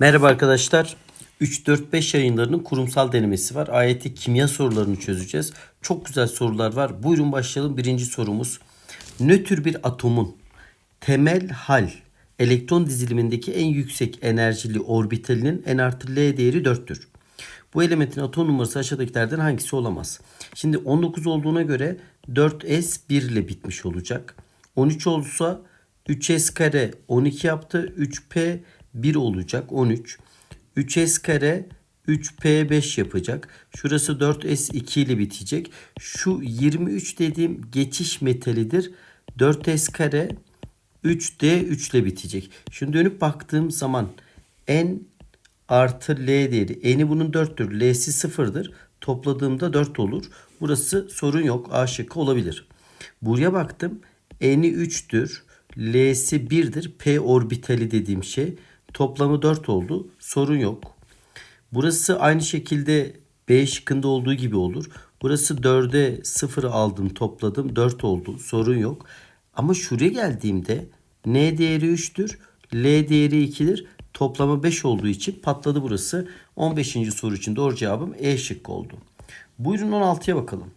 Merhaba arkadaşlar. 3-4-5 yayınlarının kurumsal denemesi var. AYT kimya sorularını çözeceğiz. Çok güzel sorular var. Buyurun başlayalım. Birinci sorumuz. Nötr bir atomun temel hal elektron dizilimindeki en yüksek enerjili orbitalinin n artı L değeri 4'tür. Bu elementin atom numarası aşağıdakilerden hangisi olamaz? Şimdi 19 olduğuna göre 4s 1 ile bitmiş olacak. 13 olsa 3s kare 12 yaptı. 3p 1 olacak 13. 3s kare 3p5 yapacak. Şurası 4s2 ile bitecek. Şu 23 dediğim geçiş metalidir. 4s kare 3d3 ile bitecek. Şimdi dönüp baktığım zaman n artı L değeri. N'i bunun 4'tür. L'si 0'dır. Topladığımda 4 olur. Burası sorun yok. A şıkkı olabilir. Buraya baktım. N'i 3'tür. L'si 1'dir. P orbitali dediğim şey. Toplamı 4 oldu. Sorun yok. Burası aynı şekilde B şıkkında olduğu gibi olur. Burası 4'e 0 aldım topladım 4 oldu sorun yok. Ama şuraya geldiğimde N değeri 3'tür. L değeri 2'dir. Toplamı 5 olduğu için patladı burası. 15. soru için doğru cevabım E şıkkı oldu. Buyurun 16'ya bakalım.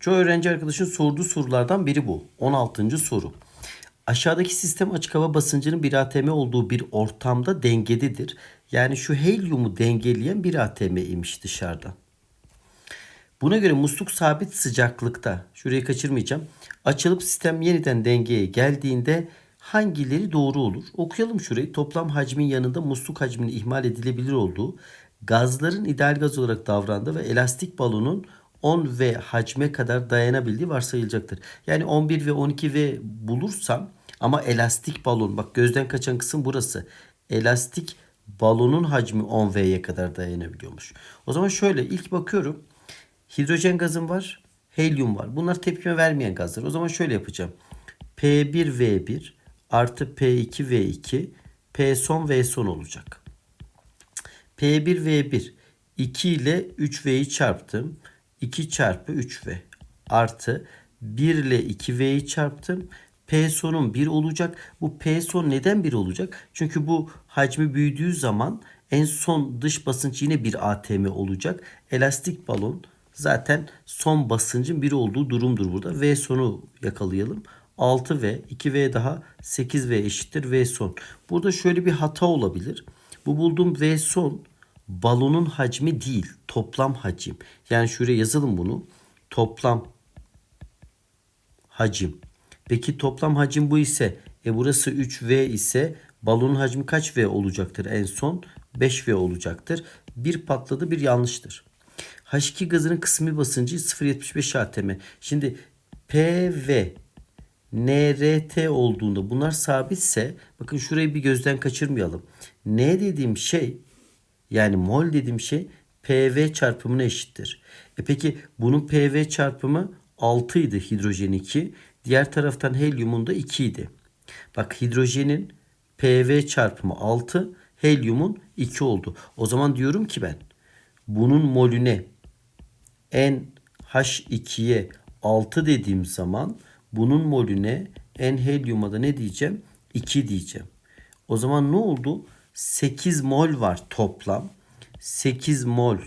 Çoğu öğrenci arkadaşın sorduğu sorulardan biri bu. 16. soru. Aşağıdaki sistem açık hava basıncının bir atm olduğu bir ortamda dengededir. Yani şu helyumu dengeleyen bir atm imiş dışarıdan. Buna göre musluk sabit sıcaklıkta, şurayı kaçırmayacağım, açılıp sistem yeniden dengeye geldiğinde hangileri doğru olur? Okuyalım şurayı. Toplam hacmin yanında musluk hacminin ihmal edilebilir olduğu, gazların ideal gaz olarak davrandığı ve elastik balonun 10 V hacme kadar dayanabildiği varsayılacaktır. Yani 11 ve 12 V bulursam ama elastik balon bak gözden kaçan kısım burası. Elastik balonun hacmi 10 V'ye kadar dayanabiliyormuş. O zaman şöyle ilk bakıyorum. Hidrojen gazım var. Helyum var. Bunlar tepkime vermeyen gazlar. O zaman şöyle yapacağım. P1V1 artı P2V2 P son V son olacak. P1V1 2 ile 3V'yi çarptım. 2 çarpı 3V artı 1 ile 2V'yi çarptım. P sonum 1 olacak. Bu P son neden 1 olacak? Çünkü bu hacmi büyüdüğü zaman en son dış basınç yine bir atm olacak. Elastik balon zaten son basıncın 1 olduğu durumdur burada. V sonu yakalayalım. 6V, 2V daha 8V eşittir V son. Burada şöyle bir hata olabilir. Bu bulduğum V son balonun hacmi değil, toplam hacim. Yani şuraya yazalım bunu. Toplam hacim. Peki toplam hacim bu ise e burası 3V ise balonun hacmi kaç V olacaktır en son? 5V olacaktır. Bir patladı bir yanlıştır. H2 gazının kısmi basıncı 0.75 atm. Şimdi PV NRT olduğunda bunlar sabitse bakın şurayı bir gözden kaçırmayalım. N dediğim şey yani mol dediğim şey PV çarpımına eşittir. E peki bunun PV çarpımı 6 idi hidrojen 2. Diğer taraftan helyumun da 2 idi. Bak hidrojenin PV çarpımı 6, helyumun 2 oldu. O zaman diyorum ki ben bunun molüne NH2'ye 6 dediğim zaman bunun molüne N helyuma da ne diyeceğim? 2 diyeceğim. O zaman ne oldu? 8 mol var toplam. 8 mol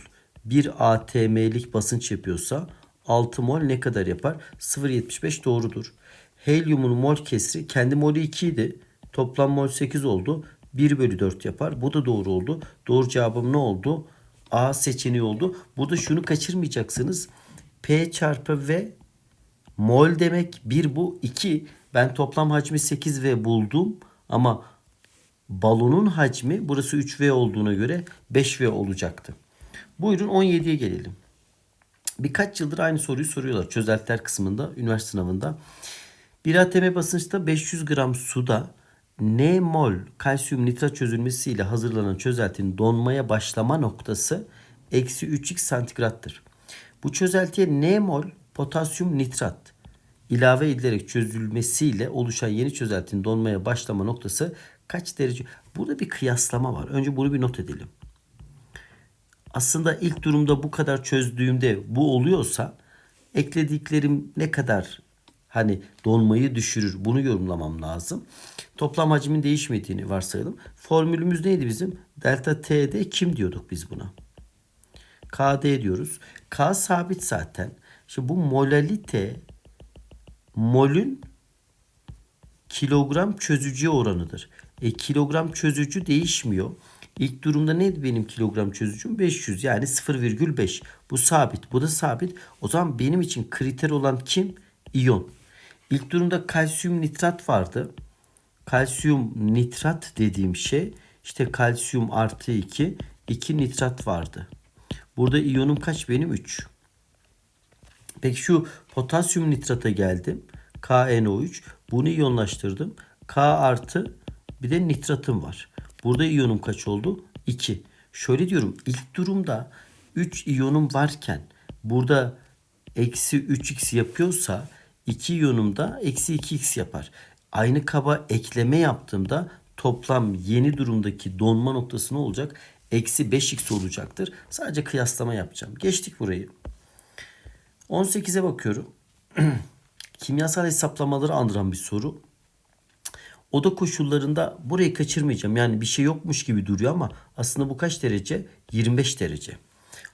bir atm'lik basınç yapıyorsa 6 mol ne kadar yapar? 0.75 doğrudur. Helyumun mol kesri kendi molü 2 idi. Toplam mol 8 oldu. 1 bölü 4 yapar. Bu da doğru oldu. Doğru cevabım ne oldu? A seçeneği oldu. Burada şunu kaçırmayacaksınız. P çarpı V mol demek 1 bu 2. Ben toplam hacmi 8V buldum ama balonun hacmi burası 3V olduğuna göre 5V olacaktı. Buyurun 17'ye gelelim. Birkaç yıldır aynı soruyu soruyorlar çözeltiler kısmında üniversite sınavında. Bir atm basınçta 500 gram suda N mol kalsiyum nitrat çözülmesiyle hazırlanan çözeltinin donmaya başlama noktası eksi 3x santigrattır. Bu çözeltiye N mol potasyum nitrat ilave edilerek çözülmesiyle oluşan yeni çözeltinin donmaya başlama noktası kaç derece? Burada bir kıyaslama var. Önce bunu bir not edelim. Aslında ilk durumda bu kadar çözdüğümde bu oluyorsa eklediklerim ne kadar Hani donmayı düşürür. Bunu yorumlamam lazım. Toplam hacmin değişmediğini varsayalım. Formülümüz neydi bizim? Delta T'de kim diyorduk biz buna? KD diyoruz. K sabit zaten. Şimdi bu molalite molün kilogram çözücü oranıdır. E, kilogram çözücü değişmiyor. İlk durumda neydi benim kilogram çözücüm? 500 yani 0,5. Bu sabit. Bu da sabit. O zaman benim için kriter olan kim? İyon. İlk durumda kalsiyum nitrat vardı. Kalsiyum nitrat dediğim şey işte kalsiyum artı 2 2 nitrat vardı. Burada iyonum kaç benim? 3. Peki şu potasyum nitrata geldim. KNO3. Bunu iyonlaştırdım. K artı bir de nitratım var. Burada iyonum kaç oldu? 2. Şöyle diyorum ilk durumda 3 iyonum varken burada eksi 3x yapıyorsa 2 iyonum da eksi 2x yapar. Aynı kaba ekleme yaptığımda toplam yeni durumdaki donma noktası ne olacak? Eksi 5x olacaktır. Sadece kıyaslama yapacağım. Geçtik burayı. 18'e bakıyorum. Kimyasal hesaplamaları andıran bir soru. Oda koşullarında burayı kaçırmayacağım. Yani bir şey yokmuş gibi duruyor ama aslında bu kaç derece? 25 derece.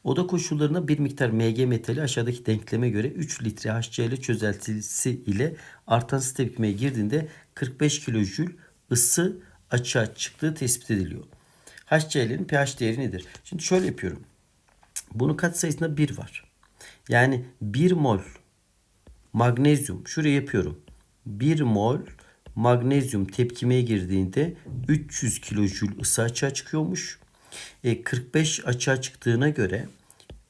Oda koşullarında bir miktar Mg metali aşağıdaki denkleme göre 3 litre HCl çözeltisi ile artan tepkimeye girdiğinde 45 kilojül ısı açığa çıktığı tespit ediliyor. HCl'nin pH değeri nedir? Şimdi şöyle yapıyorum. Bunun katsayısında 1 var. Yani 1 mol magnezyum şuraya yapıyorum. 1 mol magnezyum tepkimeye girdiğinde 300 kilojül ısı açığa çıkıyormuş. E, 45 açığa çıktığına göre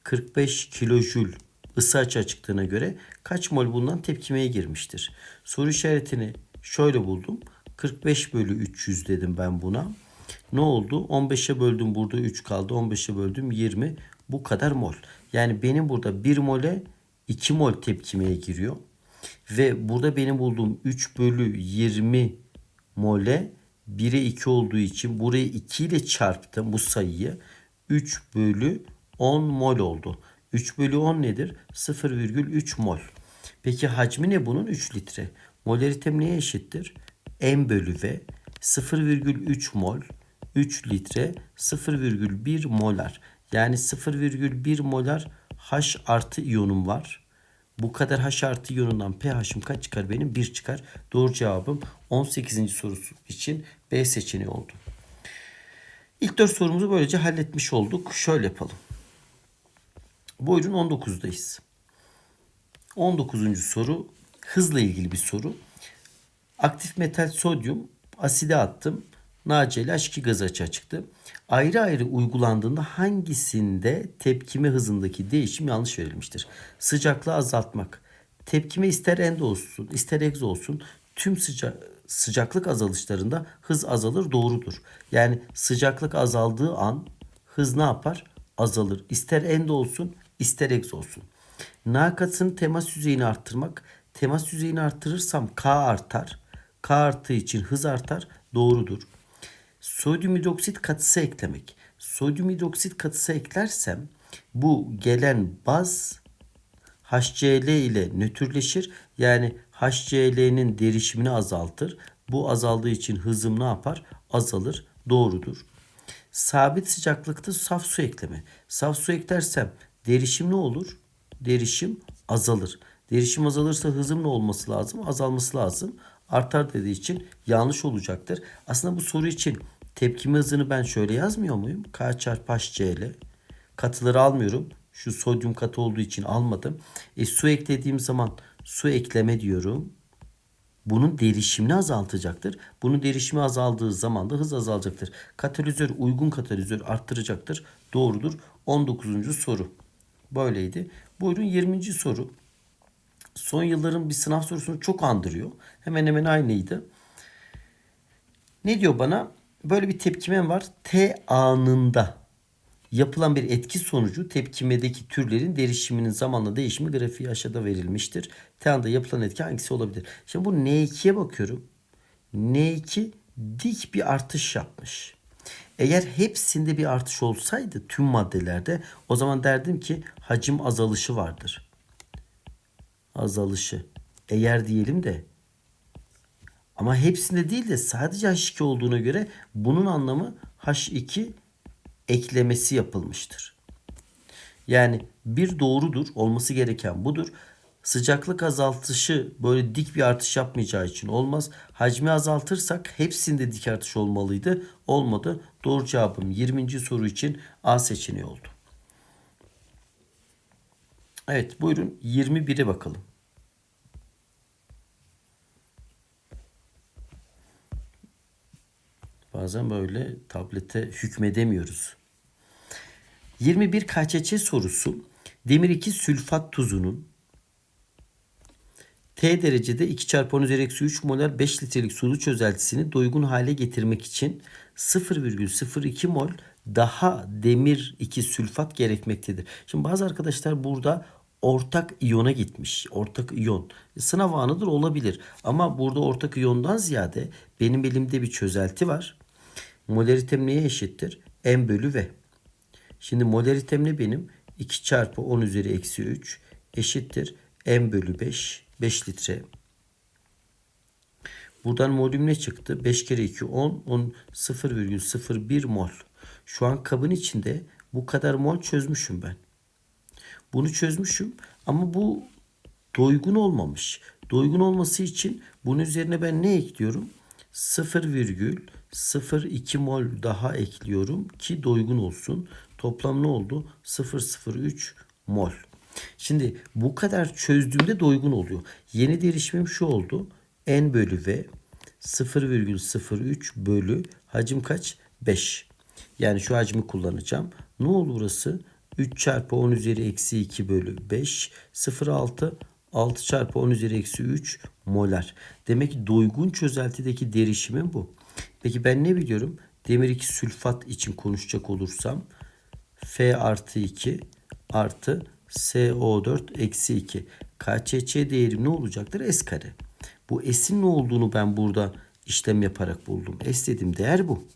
45 kilojül ısı açığa çıktığına göre kaç mol bundan tepkimeye girmiştir? Soru işaretini şöyle buldum. 45 bölü 300 dedim ben buna. Ne oldu? 15'e böldüm burada 3 kaldı. 15'e böldüm 20. Bu kadar mol. Yani benim burada 1 mole 2 mol tepkimeye giriyor. Ve burada benim bulduğum 3 bölü 20 mole 1'e 2 olduğu için burayı 2 ile çarptım bu sayıyı. 3 bölü 10 mol oldu. 3 bölü 10 nedir? 0,3 mol. Peki hacmi ne bunun? 3 litre. Molaritem neye eşittir? M bölü V 0,3 mol 3 litre 0,1 molar. Yani 0,1 molar H artı iyonum var. Bu kadar H artı iyonundan pH'im kaç çıkar benim? 1 çıkar. Doğru cevabım 18. sorusu için B seçeneği oldu. İlk 4 sorumuzu böylece halletmiş olduk. Şöyle yapalım. Buyurun 19'dayız. 19. soru hızla ilgili bir soru. Aktif metal sodyum aside attım. NaCl H2 gazı açığa çıktı. Ayrı ayrı uygulandığında hangisinde tepkime hızındaki değişim yanlış verilmiştir? Sıcaklığı azaltmak. Tepkime ister endo olsun ister egzo olsun tüm sıca sıcaklık azalışlarında hız azalır doğrudur. Yani sıcaklık azaldığı an hız ne yapar? Azalır. İster endo olsun ister egzo olsun. Nakatın temas yüzeyini arttırmak. Temas yüzeyini arttırırsam K artar. K arttığı için hız artar. Doğrudur. Sodyum hidroksit katısı eklemek. Sodyum hidroksit katısı eklersem bu gelen baz HCl ile nötrleşir. Yani HCl'nin derişimini azaltır. Bu azaldığı için hızım ne yapar? Azalır. Doğrudur. Sabit sıcaklıkta saf su ekleme. Saf su eklersem derişim ne olur? Derişim azalır. Derişim azalırsa hızım ne olması lazım? Azalması lazım. Artar dediği için yanlış olacaktır. Aslında bu soru için tepkime hızını ben şöyle yazmıyor muyum? K çarpı HCl. Katıları almıyorum. Şu sodyum katı olduğu için almadım. E, su eklediğim zaman su ekleme diyorum. Bunun derişimini azaltacaktır. Bunun derişimi azaldığı zaman da hız azalacaktır. Katalizör uygun katalizör arttıracaktır. Doğrudur. 19. soru. Böyleydi. Buyurun 20. soru. Son yılların bir sınav sorusunu çok andırıyor. Hemen hemen aynıydı. Ne diyor bana? Böyle bir tepkimem var. T anında yapılan bir etki sonucu tepkimedeki türlerin derişiminin zamanla değişimi grafiği aşağıda verilmiştir. T anda yapılan etki hangisi olabilir? Şimdi bu N2'ye bakıyorum. N2 dik bir artış yapmış. Eğer hepsinde bir artış olsaydı tüm maddelerde o zaman derdim ki hacim azalışı vardır. Azalışı. eğer diyelim de ama hepsinde değil de sadece H2 olduğuna göre bunun anlamı H2 eklemesi yapılmıştır. Yani bir doğrudur, olması gereken budur. Sıcaklık azaltışı böyle dik bir artış yapmayacağı için olmaz. Hacmi azaltırsak hepsinde dik artış olmalıydı. Olmadı. Doğru cevabım 20. soru için A seçeneği oldu. Evet buyurun 21'e bakalım. Bazen böyle tablete hükmedemiyoruz. 21 KÇÇ sorusu. Demir 2 sülfat tuzunun T derecede 2 çarpı 10 üzeri eksi 3 molar 5 litrelik sulu çözeltisini doygun hale getirmek için 0,02 mol daha demir 2 sülfat gerekmektedir. Şimdi bazı arkadaşlar burada ortak iyona gitmiş. Ortak iyon. Sınav anıdır olabilir. Ama burada ortak iyondan ziyade benim elimde bir çözelti var. Molaritem neye eşittir? M bölü V. Şimdi molaritem ne benim? 2 çarpı 10 üzeri eksi 3 eşittir. M bölü 5. 5 litre. Buradan molüm ne çıktı? 5 kere 2 10. 10 0,01 mol. Şu an kabın içinde bu kadar mol çözmüşüm ben. Bunu çözmüşüm ama bu doygun olmamış. Doygun olması için bunun üzerine ben ne ekliyorum? 0,02 mol daha ekliyorum ki doygun olsun. Toplam ne oldu? 0,03 mol. Şimdi bu kadar çözdüğümde doygun oluyor. Yeni derişimim şu oldu. N bölü V 0,03 bölü hacim kaç? 5. Yani şu hacmi kullanacağım. Ne oldu burası? 3 çarpı 10 üzeri eksi 2 bölü 5. 0,6 6 çarpı 10 üzeri eksi 3 molar. Demek ki doygun çözeltideki derişimim bu. Peki ben ne biliyorum? Demir 2 sülfat için konuşacak olursam F artı 2 artı SO4 eksi 2. KÇÇ değeri ne olacaktır? S kare. Bu S'in ne olduğunu ben burada işlem yaparak buldum. S dediğim değer bu.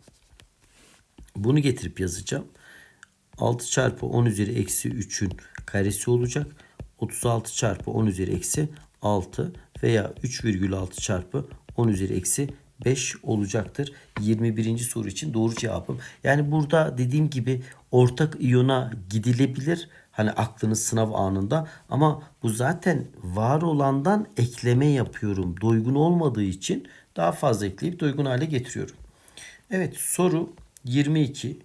Bunu getirip yazacağım. 6 çarpı 10 üzeri eksi 3'ün karesi olacak. 36 çarpı 10 üzeri eksi 6 veya 3,6 çarpı 10 üzeri eksi 5 olacaktır. 21. soru için doğru cevabım. Yani burada dediğim gibi ortak iyona gidilebilir. Hani aklınız sınav anında ama bu zaten var olandan ekleme yapıyorum. Doygun olmadığı için daha fazla ekleyip doygun hale getiriyorum. Evet soru 22.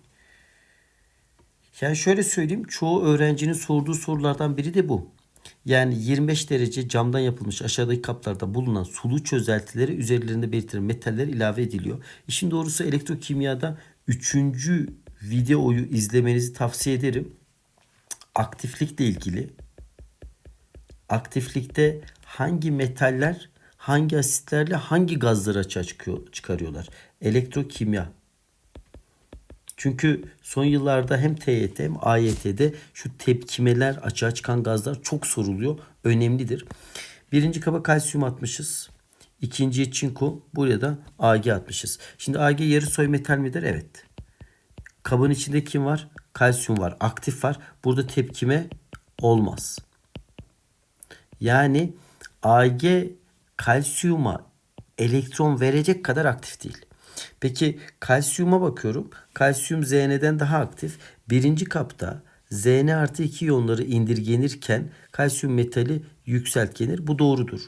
Yani şöyle söyleyeyim çoğu öğrencinin sorduğu sorulardan biri de bu. Yani 25 derece camdan yapılmış aşağıdaki kaplarda bulunan sulu çözeltilere üzerlerinde belirtilen metaller ilave ediliyor. İşin doğrusu elektrokimyada 3. videoyu izlemenizi tavsiye ederim. Aktiflikle ilgili. Aktiflikte hangi metaller hangi asitlerle hangi gazları açığa çıkıyor, çıkarıyorlar? Elektrokimya. Çünkü son yıllarda hem TYT hem AYT'de şu tepkimeler açığa çıkan gazlar çok soruluyor. Önemlidir. Birinci kaba kalsiyum atmışız. İkinciye çinko. Buraya da Ag atmışız. Şimdi Ag yarı soy metal midir? Evet. Kabın içinde kim var? Kalsiyum var. Aktif var. Burada tepkime olmaz. Yani Ag kalsiyuma elektron verecek kadar aktif değil. Peki kalsiyuma bakıyorum. Kalsiyum Zn'den daha aktif. Birinci kapta Zn artı 2 iyonları indirgenirken kalsiyum metali yükseltgenir. Bu doğrudur.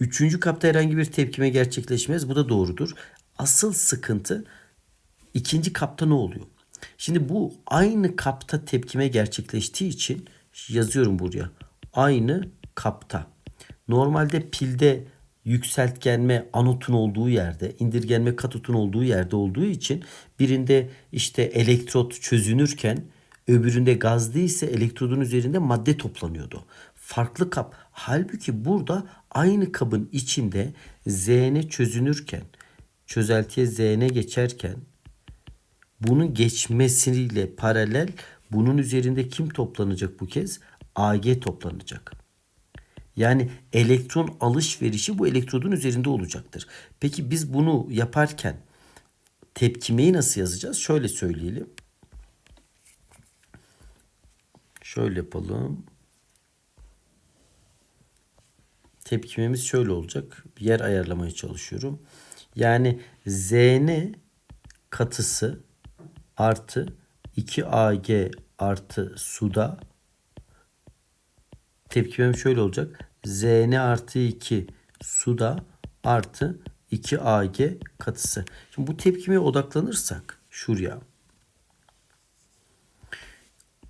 Üçüncü kapta herhangi bir tepkime gerçekleşmez. Bu da doğrudur. Asıl sıkıntı ikinci kapta ne oluyor? Şimdi bu aynı kapta tepkime gerçekleştiği için yazıyorum buraya. Aynı kapta. Normalde pilde yükseltgenme anotun olduğu yerde, indirgenme katotun olduğu yerde olduğu için birinde işte elektrot çözünürken öbüründe gaz değilse elektrodun üzerinde madde toplanıyordu. Farklı kap. Halbuki burada aynı kabın içinde Zn çözünürken, çözeltiye Zn geçerken bunun geçmesiyle paralel bunun üzerinde kim toplanacak bu kez? Ag toplanacak. Yani elektron alışverişi bu elektrodun üzerinde olacaktır. Peki biz bunu yaparken tepkimeyi nasıl yazacağız? Şöyle söyleyelim. Şöyle yapalım. tepkimemiz şöyle olacak. Bir yer ayarlamaya çalışıyorum. Yani Zn katısı artı 2Ag artı suda tepkimem şöyle olacak. Zn artı 2 suda artı 2Ag katısı. Şimdi bu tepkime odaklanırsak şuraya.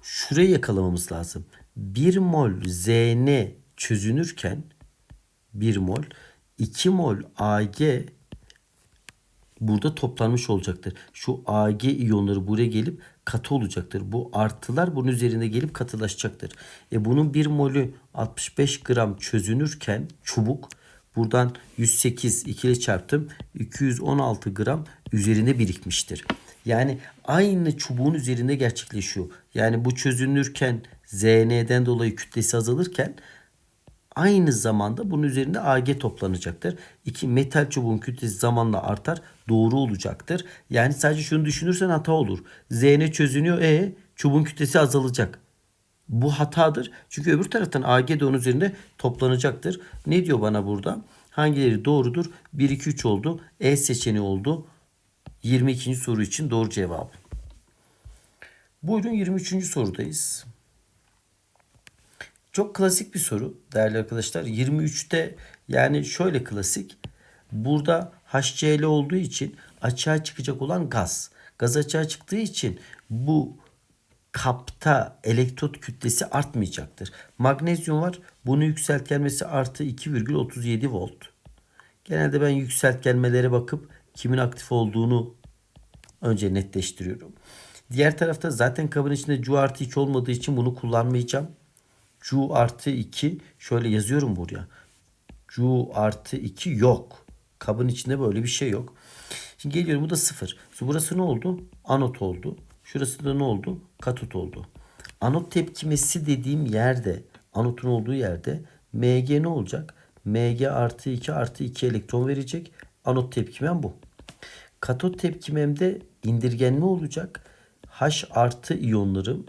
Şurayı yakalamamız lazım. 1 mol Zn çözünürken 1 mol 2 mol Ag burada toplanmış olacaktır. Şu Ag iyonları buraya gelip katı olacaktır. Bu artılar bunun üzerinde gelip katılaşacaktır. E bunun 1 molü 65 gram çözünürken çubuk buradan 108 ikili çarptım 216 gram üzerinde birikmiştir. Yani aynı çubuğun üzerinde gerçekleşiyor. Yani bu çözünürken Zn'den dolayı kütlesi azalırken aynı zamanda bunun üzerinde Ag toplanacaktır. İki metal çubuğun kütlesi zamanla artar. Doğru olacaktır. Yani sadece şunu düşünürsen hata olur. Zn çözünüyor. E çubuğun kütlesi azalacak. Bu hatadır. Çünkü öbür taraftan Ag de onun üzerinde toplanacaktır. Ne diyor bana burada? Hangileri doğrudur? 1, 2, 3 oldu. E seçeneği oldu. 22. soru için doğru cevap. Buyurun 23. sorudayız. Çok klasik bir soru değerli arkadaşlar. 23'te yani şöyle klasik. Burada HCl olduğu için açığa çıkacak olan gaz. Gaz açığa çıktığı için bu kapta elektrot kütlesi artmayacaktır. Magnezyum var. Bunu yükseltgelmesi artı 2,37 volt. Genelde ben yükseltgelmelere bakıp kimin aktif olduğunu önce netleştiriyorum. Diğer tarafta zaten kabın içinde Cu artı 2 olmadığı için bunu kullanmayacağım. Cu artı 2 şöyle yazıyorum buraya. Cu artı 2 yok. Kabın içinde böyle bir şey yok. Şimdi geliyorum bu da 0. Şimdi burası ne oldu? Anot oldu. Şurası da ne oldu? Katot oldu. Anot tepkimesi dediğim yerde, anotun olduğu yerde Mg ne olacak? Mg artı 2 artı 2 elektron verecek. Anot tepkimem bu. Katot tepkimemde indirgenme olacak. H artı iyonlarım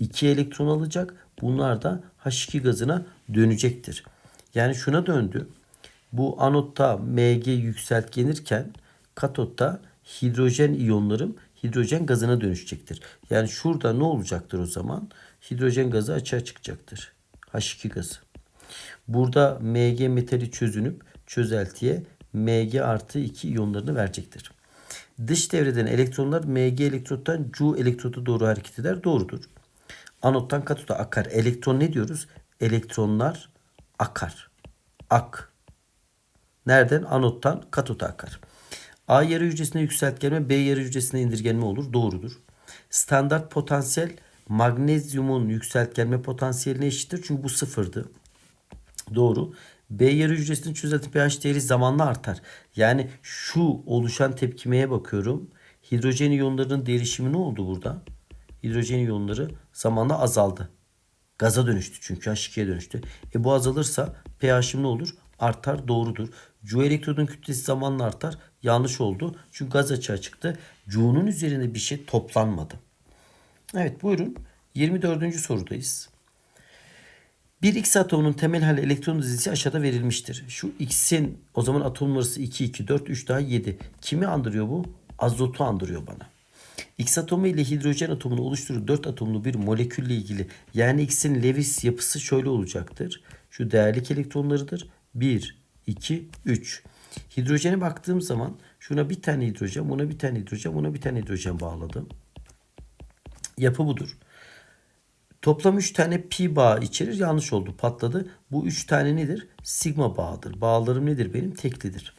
2 elektron alacak. Bunlar da H2 gazına dönecektir. Yani şuna döndü. Bu anotta Mg yükseltgenirken katotta hidrojen iyonlarım hidrojen gazına dönüşecektir. Yani şurada ne olacaktır o zaman? Hidrojen gazı açığa çıkacaktır. H2 gazı. Burada Mg metali çözünüp çözeltiye Mg artı 2 iyonlarını verecektir. Dış devreden elektronlar Mg elektrottan Cu elektrotu doğru hareket eder. Doğrudur. Anottan katota akar. Elektron ne diyoruz? Elektronlar akar. Ak. Nereden? Anottan katota akar. A yarı hücresine yükseltgenme, B yarı hücresine indirgenme olur. Doğrudur. Standart potansiyel magnezyumun yükseltgenme potansiyeline eşittir. Çünkü bu sıfırdı. Doğru. B yarı hücresinin çözelti pH değeri zamanla artar. Yani şu oluşan tepkimeye bakıyorum. Hidrojen iyonlarının derişimi ne oldu burada? Hidrojen iyonları zamanla azaldı. Gaza dönüştü çünkü H2'ye dönüştü. E bu azalırsa pH'im ne olur? Artar doğrudur. Cu elektrodun kütlesi zamanla artar. Yanlış oldu. Çünkü gaz açığa çıktı. Cu'nun üzerinde bir şey toplanmadı. Evet buyurun. 24. sorudayız. Bir X atomunun temel hali elektron dizisi aşağıda verilmiştir. Şu X'in o zaman atom numarası 2, 2, 4, 3 daha 7. Kimi andırıyor bu? Azotu andırıyor bana. X atomu ile hidrojen atomunu oluşturduğu 4 atomlu bir molekülle ilgili yani X'in Lewis yapısı şöyle olacaktır. Şu değerlik elektronlarıdır. 1, 2, 3. Hidrojene baktığım zaman şuna bir tane hidrojen, buna bir tane hidrojen, buna bir tane hidrojen bağladım. Yapı budur. Toplam 3 tane pi bağı içerir. Yanlış oldu. Patladı. Bu 3 tane nedir? Sigma bağıdır. Bağlarım nedir benim? Teklidir.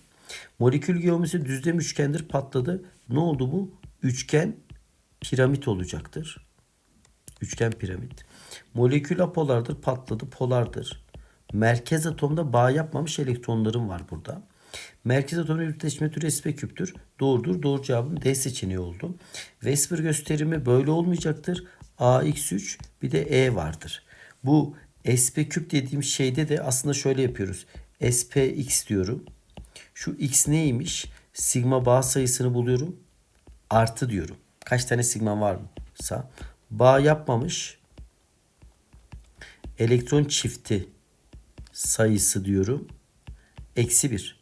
Molekül geometrisi düzlem üçgendir. Patladı. Ne oldu bu? Üçgen piramit olacaktır. Üçgen piramit. Molekül apolardır. Patladı. Polardır. Merkez atomda bağ yapmamış elektronlarım var burada. Merkez atomun yürütleşme türü sp küptür. Doğrudur. Doğru cevabım D seçeneği oldu. Vesper gösterimi böyle olmayacaktır. AX3 bir de E vardır. Bu sp küp dediğim şeyde de aslında şöyle yapıyoruz. spx diyorum. Şu x neymiş? Sigma bağ sayısını buluyorum. Artı diyorum. Kaç tane sigma varsa. Bağ yapmamış. Elektron çifti sayısı diyorum. Eksi 1.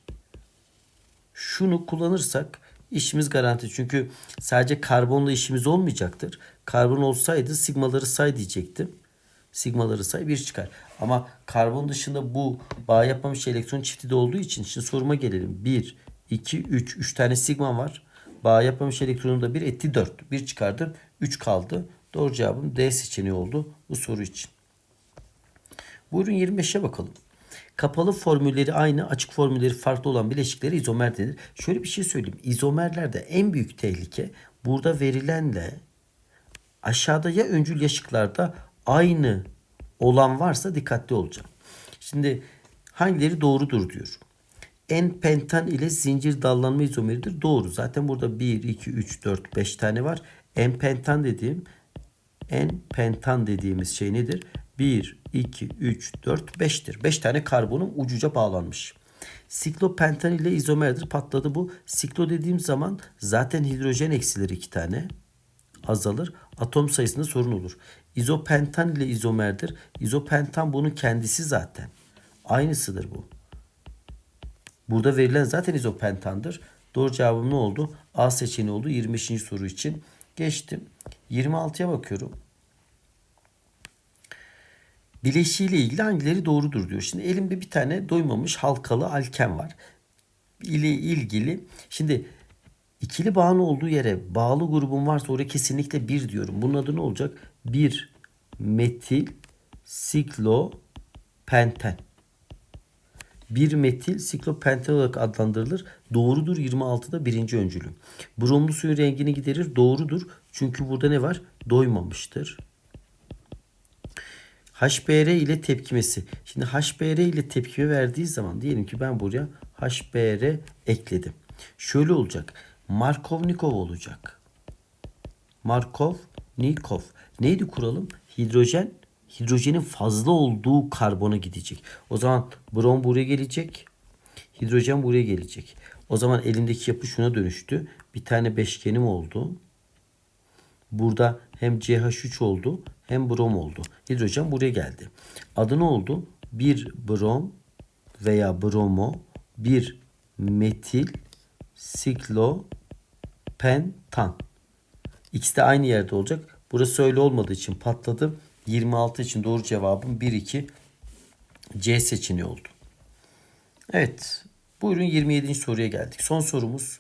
Şunu kullanırsak işimiz garanti. Çünkü sadece karbonla işimiz olmayacaktır. Karbon olsaydı sigmaları say diyecektim. Sigmaları say 1 çıkar. Ama karbon dışında bu bağ yapmamış elektron çifti de olduğu için şimdi soruma gelelim. 1, 2, 3. 3 tane sigma var. Bağ yapmamış elektronum da 1 etti 4. 1 çıkardım. 3 kaldı. Doğru cevabım D seçeneği oldu bu soru için. Buyurun 25'e bakalım. Kapalı formülleri aynı, açık formülleri farklı olan bileşiklere izomer denir. Şöyle bir şey söyleyeyim. İzomerlerde en büyük tehlike burada verilenle aşağıda ya öncül ya şıklarda aynı olan varsa dikkatli olacağım. Şimdi hangileri doğrudur diyor. En pentan ile zincir dallanma izomeridir. Doğru. Zaten burada 1, 2, 3, 4, 5 tane var. En pentan dediğim en pentan dediğimiz şey nedir? 1, 2, 3, 4, 5'tir. 5 tane karbonum ucuca bağlanmış. Siklopentan ile izomerdir. Patladı bu. Siklo dediğim zaman zaten hidrojen eksileri 2 tane azalır. Atom sayısında sorun olur. İzopentan ile izomerdir. İzopentan bunun kendisi zaten. Aynısıdır bu. Burada verilen zaten izopentandır. Doğru cevabım ne oldu? A seçeneği oldu 25. soru için. Geçtim. 26'ya bakıyorum. Bileşiğiyle ilgili hangileri doğrudur diyor. Şimdi elimde bir tane doymamış halkalı alken var. ile ilgili şimdi ikili bağın olduğu yere bağlı grubun varsa oraya kesinlikle bir diyorum. Bunun adı ne olacak? 1 metil siklopenten. 1 metil siklopenten olarak adlandırılır. Doğrudur 26'da birinci öncülü. Bromlu suyun rengini giderir. Doğrudur. Çünkü burada ne var? Doymamıştır. HBr ile tepkimesi. Şimdi HBr ile tepkime verdiği zaman diyelim ki ben buraya HBr ekledim. Şöyle olacak. Markov-Nikov olacak. Markov-Nikov. Neydi kuralım? Hidrojen hidrojenin fazla olduğu karbona gidecek. O zaman brom buraya gelecek. Hidrojen buraya gelecek. O zaman elimdeki yapı şuna dönüştü. Bir tane beşgenim oldu. Burada hem CH3 oldu hem brom oldu. Hidrojen buraya geldi. Adı ne oldu? Bir brom veya bromo bir metil siklopentan. İkisi de aynı yerde olacak. Burası öyle olmadığı için patladı. 26 için doğru cevabım 1 2 C seçeneği oldu. Evet. Buyurun 27. soruya geldik. Son sorumuz.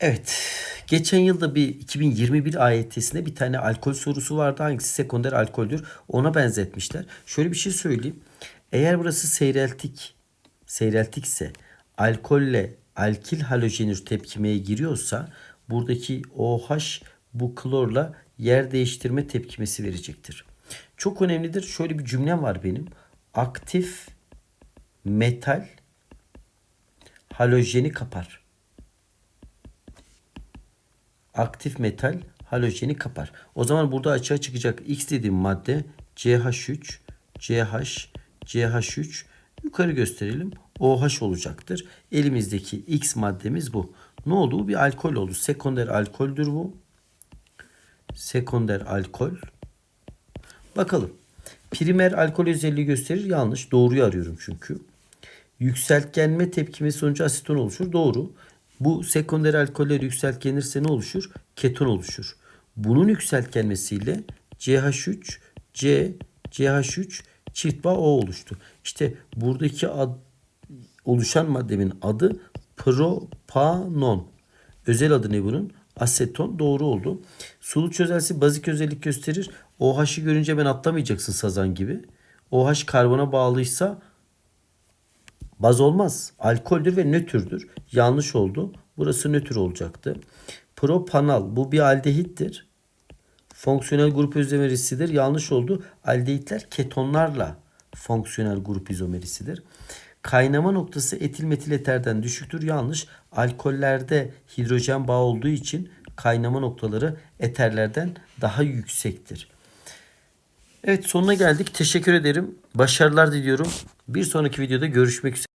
Evet. Geçen yılda bir 2021 AYT'sinde bir tane alkol sorusu vardı. Hangisi sekonder alkoldür? Ona benzetmişler. Şöyle bir şey söyleyeyim. Eğer burası seyreltik, seyreltikse alkolle alkil halojenür tepkimeye giriyorsa buradaki OH bu klorla yer değiştirme tepkimesi verecektir. Çok önemlidir. Şöyle bir cümlem var benim. Aktif metal halojeni kapar. Aktif metal halojeni kapar. O zaman burada açığa çıkacak X dediğim madde CH3, CH, CH3 yukarı gösterelim. OH olacaktır. Elimizdeki X maddemiz bu. Ne oldu? Bir alkol oldu. Sekonder alkoldür bu. Sekonder alkol. Bakalım. Primer alkol özelliği gösterir. Yanlış. Doğruyu arıyorum çünkü. Yükseltgenme tepkimesi sonucu aseton oluşur. Doğru. Bu sekonder alkoller yükseltgenirse ne oluşur? Keton oluşur. Bunun yükseltgenmesiyle CH3, C, CH3 çift bağ O oluştu. İşte buradaki ad, oluşan maddenin adı propanon. Özel adı ne bunun? Aseton doğru oldu. Sulu çözelsi bazik özellik gösterir. OH'ı görünce ben atlamayacaksın sazan gibi. OH karbona bağlıysa baz olmaz. Alkoldür ve nötrdür. Yanlış oldu. Burası nötr olacaktı. Propanal bu bir aldehittir. Fonksiyonel grup izomerisidir. Yanlış oldu. Aldehitler ketonlarla fonksiyonel grup izomerisidir. Kaynama noktası etil metil eterden düşüktür. Yanlış. Alkollerde hidrojen bağı olduğu için kaynama noktaları eterlerden daha yüksektir. Evet sonuna geldik. Teşekkür ederim. Başarılar diliyorum. Bir sonraki videoda görüşmek üzere.